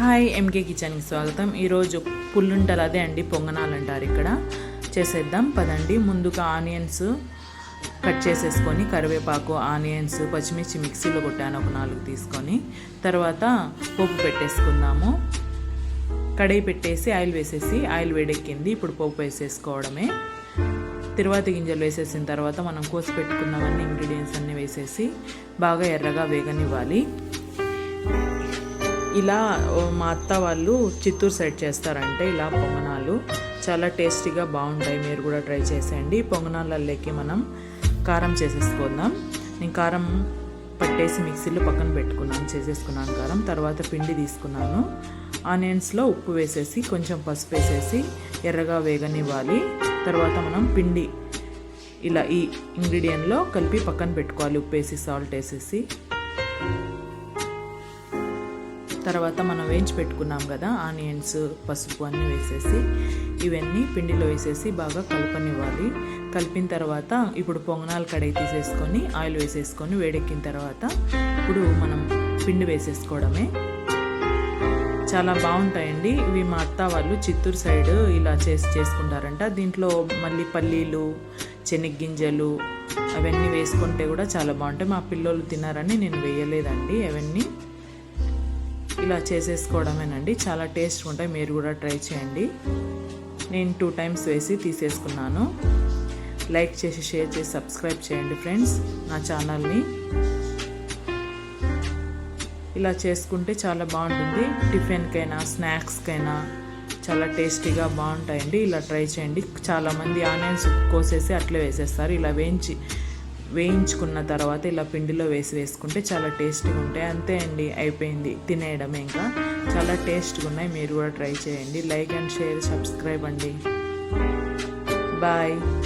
Hi MK కిచెన్కి స్వాగతం. ఈరోజు పుల్లుంటలు అదే అండి పొంగనాలు అంటారు ఇక్కడ. చేసేద్దాం పదండి. ముందుగా ఆనియన్స్ కట్ చేసేసుకొని కరివేపాకు ఆనియన్స్ పచ్చిమిర్చి మిక్సీలో కొట్టాను ఒక నాలుగు తీసుకొని. తర్వాత పోపు పెట్టేసుకుందాము. కడాయి పెట్టేసి ఆయిల్ వేసేసి ఆయిల్ వేడెక్కింది. ఇప్పుడు పోపు వేసేసుకోవడమే. తిరువాతి గింజలు వేసేసిన తర్వాత మనం కోసి పెట్టుకున్నవన్నీ ఇంగ్రీడియంట్స్ అన్నీ వేసేసి బాగా ఎర్రగా వేగనివ్వాలి. ఇలా మా అత్త వాళ్ళు చిత్తూరు సైడ్ చేస్తారంటే ఇలా పొంగనాలు. చాలా టేస్టీగా బాగుంటాయి. మీరు కూడా ట్రై చేసేయండి. పొంగనాలలోకి మనం కారం చేసేసుకుందాం. నేను కారం పట్టేసి మిక్సీలో పక్కన పెట్టుకున్నాను. చేసేసుకున్నాను కారం. తర్వాత పిండి తీసుకున్నాను. ఆనియన్స్లో ఉప్పు వేసేసి కొంచెం పసుపు వేసేసి ఎర్రగా వేగనివ్వాలి. తర్వాత మనం పిండి ఇలా ఈ ఇంగ్రీడియంట్లో కలిపి పక్కన పెట్టుకోవాలి. ఉప్పు వేసి సాల్ట్ వేసేసి. తర్వాత మనం వేయించి పెట్టుకున్నాం కదా ఆనియన్స్ పసుపు అన్నీ వేసేసి ఇవన్నీ పిండిలో వేసేసి బాగా కలపనివ్వాలి. కలిపిన తర్వాత ఇప్పుడు పొంగనాలు కడాయి తీసేసుకొని ఆయిల్ వేసేసుకొని వేడెక్కిన తర్వాత ఇప్పుడు మనం పిండి వేసేసుకోవడమే. చాలా బాగుంటాయండి. ఇవి మా అత్త వాళ్ళు చిత్తూరు సైడ్ ఇలా చేసి చేసుకుంటారంట. దీంట్లో మళ్ళీ పల్లీలు శనగ్గింజలు అవన్నీ వేసుకుంటే కూడా చాలా బాగుంటాయి. మా పిల్లలు తినారని నేను వేయలేదండి. అవన్నీ ఇలా చేసేసుకోవడమేనండి. చాలా టేస్ట్ ఉంటాయి. మీరు కూడా ట్రై చేయండి. నేను టూ టైమ్స్ వేసి తీసేసుకున్నాను. లైక్ చేసి షేర్ చేసి సబ్స్క్రైబ్ చేయండి ఫ్రెండ్స్. నా ఛానల్ని. ఇలా చేసుకుంటే చాలా బాగుంటుంది. టిఫిన్కైనా స్నాక్స్కైనా చాలా టేస్టీగా బాగుంటాయండి. ఇలా ట్రై చేయండి. చాలామంది ఆనియన్స్ కోసేసి అట్లే వేసేస్తారు. ఇలా వేయించి వేయించుకున్న తర్వాత ఇలా పిండిలో వేసి వేసుకుంటే చాలా టేస్టీగా ఉంటాయి. అంతే అండి అయిపోయింది. తినేయడం ఇంకా. చాలా టేస్ట్గా ఉన్నాయి. మీరు కూడా ట్రై చేయండి. లైక్ అండ్ షేర్ సబ్స్క్రైబ్ అండి. బాయ్.